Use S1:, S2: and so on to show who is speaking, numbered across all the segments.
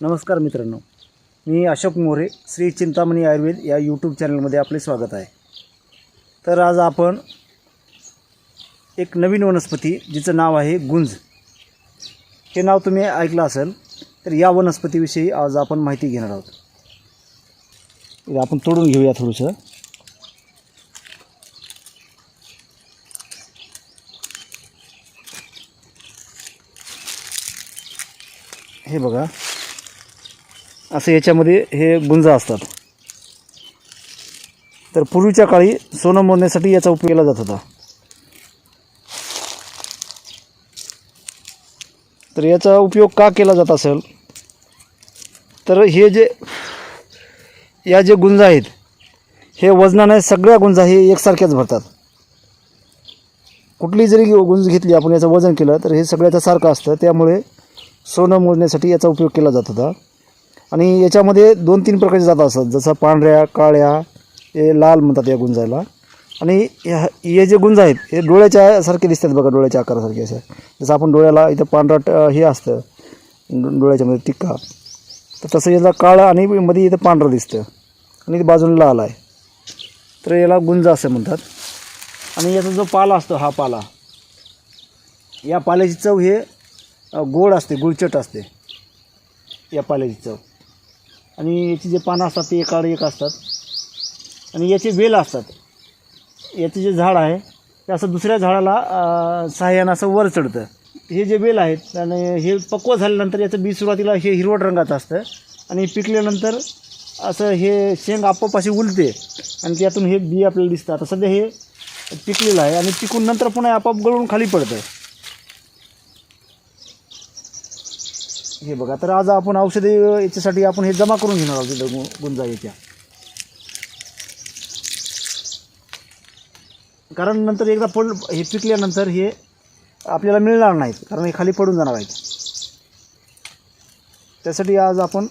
S1: नमस्कार मित्रांनो मी अशोक मोरे श्री चिंतामणी आयुर्वेद या यूट्यूब चॅनलमध्ये आपले स्वागत आहे. तर आज आपण एक नवीन वनस्पती जिचं नाव आहे गुंज. हे नाव तुम्ही ऐकलं असेल तर या वनस्पतीविषयी आज आपण माहिती घेणार आहोत. आपण तोडून घेऊया थोडंसं. हे बघा. असं याच्यामध्ये हे गुंज असतात. तर पूर्वीच्या काळी सोनं मोडण्यासाठी याचा उपयोग केला जात होता. तर याचा उपयोग का केला जात असेल? तर हे जे या जे गुंज आहेत हे वजनाने सगळ्या गुंजा हे एकसारख्याच भरतात. कुठली जरी गुंज घेतली आपण याचं वजन केलं तर हे सगळ्याचं सारखं असतं. त्यामुळे सोनं मोजण्यासाठी याचा उपयोग केला जात होता. आणि याच्यामध्ये दोन तीन प्रकारचे जात असतात. जसं पांढऱ्या काळ्या हे लाल म्हणतात या गुंजाला आणि हे जे गुंज आहेत हे डोळ्याच्या सारखे दिसतात बघा डोळ्याच्या आकारासारखे असं. जसं आपण डोळ्याला इथं पांढरा ट- हे असतं डोळ्याच्यामध्ये टिक्का. तर तसं याला काळं आणि मध्ये इथं पांढरं दिसतं. आणि इथं बाजूला लाल आहे. तर याला गुंज असं म्हणतात. आणि याचा जो पाला असतो हा पाला या पाल्याची चव हे गोड असते गुळचट असते. या पाल्याची चव. आणि याची जे पानं असतात ते एकावर एक असतात. आणि याचे वेल असतात. याचे जे झाड आहे ते असं दुसऱ्या झाडाला सहाय्यानं असं वर चढतं. हे जे वेल आहेत आणि हे पक्व झाल्यानंतर याचं बी सुरुवातीला हे हिरवट रंगाचं असतं. आणि पिकल्यानंतर असं हे शेंग आपोआप अशी उलते. आणि त्यातून हे बी आपल्याला दिसतं. आता सध्या हे पिकलेलं आहे आणि पिकून नंतर पुन्हा आपोआप गळून खाली पडतं. हे बघा तर आज आपण औषधी याच्यासाठी आपण हे जमा करून घेणार आहोत तिथं गु- गुंजा याच्या कारण नंतर एकदा पड हे पिकल्यानंतर हे आपल्याला मिळणार नाहीत कारण हे खाली पडून जाणार आहेत. त्यासाठी आज आपण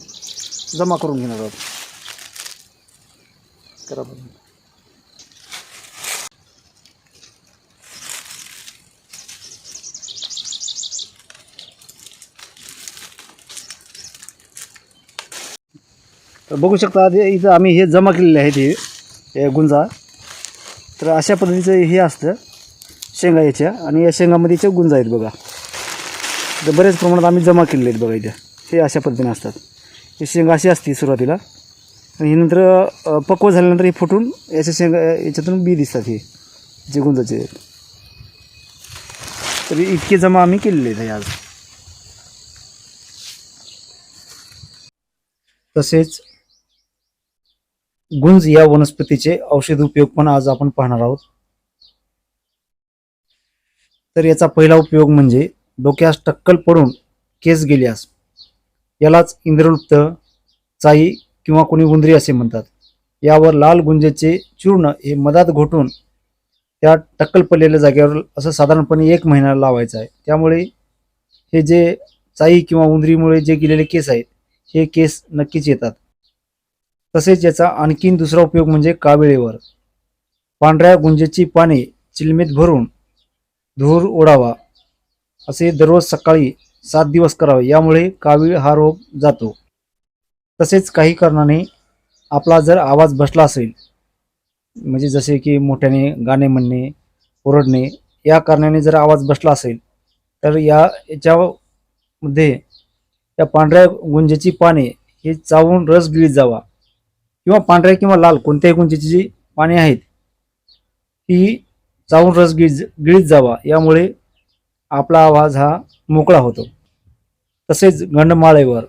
S1: जमा करून घेणार आहोत. करा तर बघू शकता आधी इथं आम्ही हे जमा केलेले आहेत हे गुंजा. तर अशा पद्धतीचं हे असतं शेंगा याच्या. आणि या शेंगामध्ये याच्या गुंजा आहेत बघा. तर बऱ्याच प्रमाणात आम्ही जमा केलेले आहेत बघा इथं. हे अशा पद्धतीने असतात. हे शेंगा अशी असते सुरुवातीला. आणि हे नंतर पक्व झाल्यानंतर हे फुटून याच्या शेंगा याच्यातून बी दिसतात हे जे गुंजाचे. तर इतके जमा आम्ही केलेले आहेत आज. तसेच गुंज या वनस्पतीचे औषध उपयोग पण आज आपण पाहणार आहोत. तर याचा पहिला उपयोग म्हणजे डोक्यास टक्कल पडून केस गेल्यास यालाच इंद्रलुप्त चाई किंवा कोणी उंदरी असे म्हणतात. यावर लाल गुंजेचे चूर्ण हे मधात घोटून त्या टक्कल पडलेल्या जागेवर असं साधारणपणे एक महिना लावायचं आहे. त्यामुळे हे जे चाई किंवा उंदरीमुळे जे गेलेले केस आहेत हे केस नक्कीच येतात. तसेच याचा आणखीन दुसरा उपयोग म्हणजे काविळेवर पांढऱ्या गुंजेची पाने चिलमीत भरून धूर ओढावा. असे दररोज सकाळी सात दिवस करावे यामुळे कावीळ हा रोग जातो. तसेच काही कारणाने आपला जर आवाज बसला असेल म्हणजे जसे की मोठ्याने गाणे म्हणणे ओरडणे या कारणाने जर आवाज बसला असेल तर या याच्यामध्ये या पांढऱ्या गुंजेची पाने हे चावून रस गिळीत जावा. किंवा पांढऱ्या किंवा लाल कोणत्याही गुंजेची जी पाने आहेत ती चावून रस गिळ गिळीत जावा. यामुळे आपला आवाज हा मोकळा होतो. तसेच गंडमाळेवर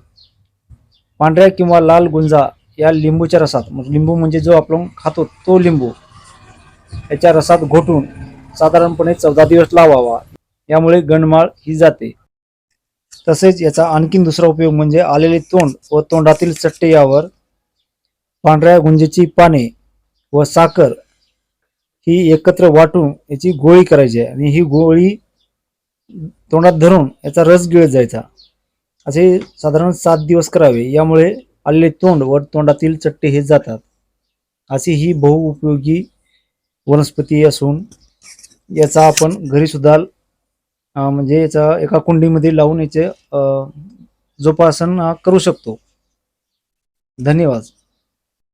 S1: पांढऱ्या किंवा लाल गुंजा या लिंबूच्या रसात म्हणजे लिंबू म्हणजे जो आपण खातो तो लिंबू याच्या रसात घोटून साधारणपणे चौदा दिवस लावावा. यामुळे गंडमाळ ही जाते. तसेच याचा आणखीन दुसरा उपयोग म्हणजे आलेले तोंड व तोंडातील चट्टे यावर पांढऱ्या गुंजेची पाने व साखर ही एकत्र वाटून याची गोळी करायची आहे. आणि ही गोळी तोंडात धरून याचा रस गिळत जायचा. असे साधारण सात दिवस करावे. यामुळे आलेले तोंड व तोंडातील चट्टे हे जातात. अशी ही बहुउपयोगी वनस्पती असून याचा आपण घरीसुद्धा म्हणजे याचा एका कुंडीमध्ये लावून याचे जोपासना करू शकतो. धन्यवाद.